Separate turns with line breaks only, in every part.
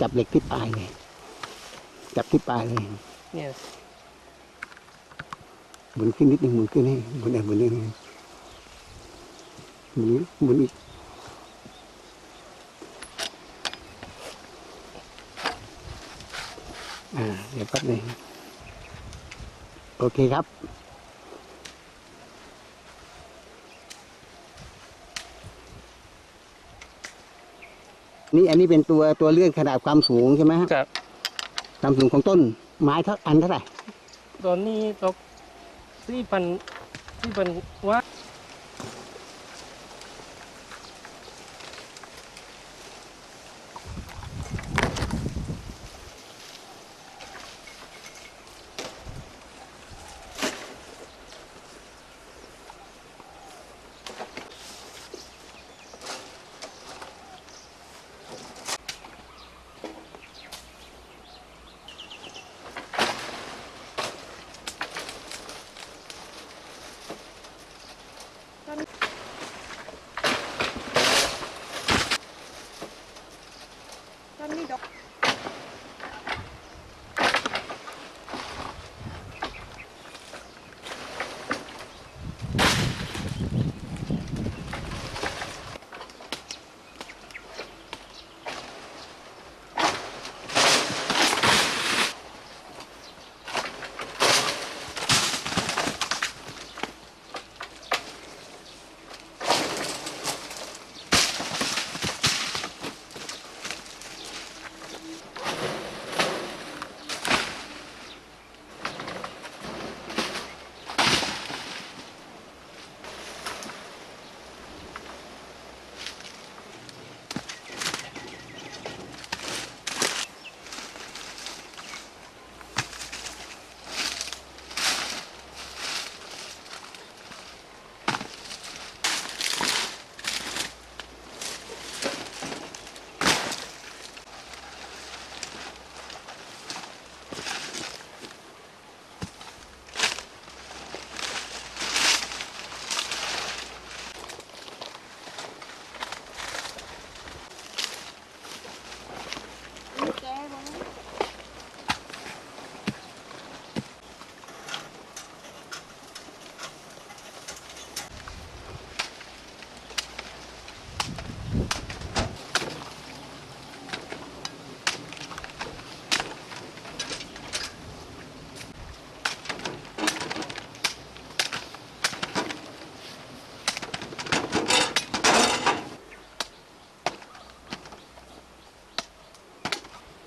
จับเหล็กที่ปลายเลยจับที่ปลายเลย
เนี่ย
หมุนขึ้นนิดหนึ่งหมุนขึ้นให้หมุนอะหมุนนิดนึงหมุนหมุนอีกอ่าเดี๋ยวแป๊บหนึงโอเคครับ นี่อันนี้เป็นตัวตัวเลื่อนขนาดความสูงใช่ไหมฮะ
กับ
ความสูงของต้นไม้เท่าอันเท่าไหร่
ตอนนี้ตกสี่พันสี่พันว่า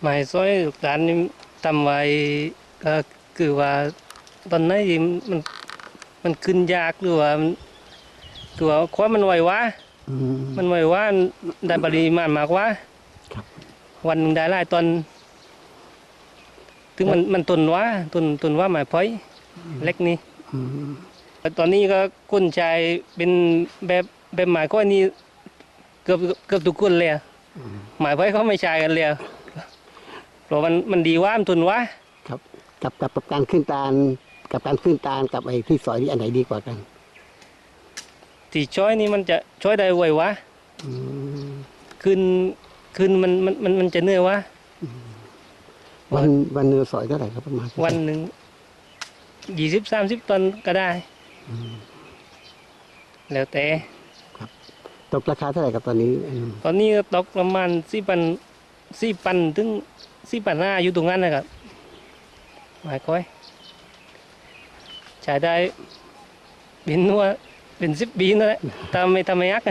หมายซอยลูกหลานนี่ทำไว้ก็คือว่าตอนนั้นที่มันมันขึ้นยากหรือว่ามันคือว่าความมันไหววะ
อืม
มันไหวว่าได้ปริมาณมากว่า
ครับ
วันหนึ่งได้หลายตอนถึงมันมันตุนว่าตุนตุนว่าหมายพ้อยเล็กนี่
อืม
ตอนนี้ก็คนชายเป็นแบบแบบหมายก้อยนี่เกือบเกือบทุกคนเลยอะหมายพ้อยเขาไม่ใชายกันเลยอะ เพราะมันมันดีว่ามันตุนว่า
ครับกับกับกับการขึ้นตาลกับการขึ้นตาลกับไอ้ที่สอยนี่อันไหนดีกว่ากัน
ที่ช้อยนี่มันจะช้อยได้ไววะ
อืม
ขึ้นขึ้นมันมันมันมันจะเหนื่อยวะ
วันวันเนื้อสอยเท่าไหร่ครับประมาณ
วันหนึ่งยี่สิบสามสิบตันก็ได้แล้วแต่
ตกราคาเท่าไหร่ครับตอนนี้อืม
ตอนนี้ก็ตกประมาณสี่พันสี่พันถึง สิปันหน้าอยู่ตรงนั้นนะครับหมายค่อยใช้ได้เป็นนัวเป็นสิบปีนั่นแหละทำไม่ทำไม่ยัก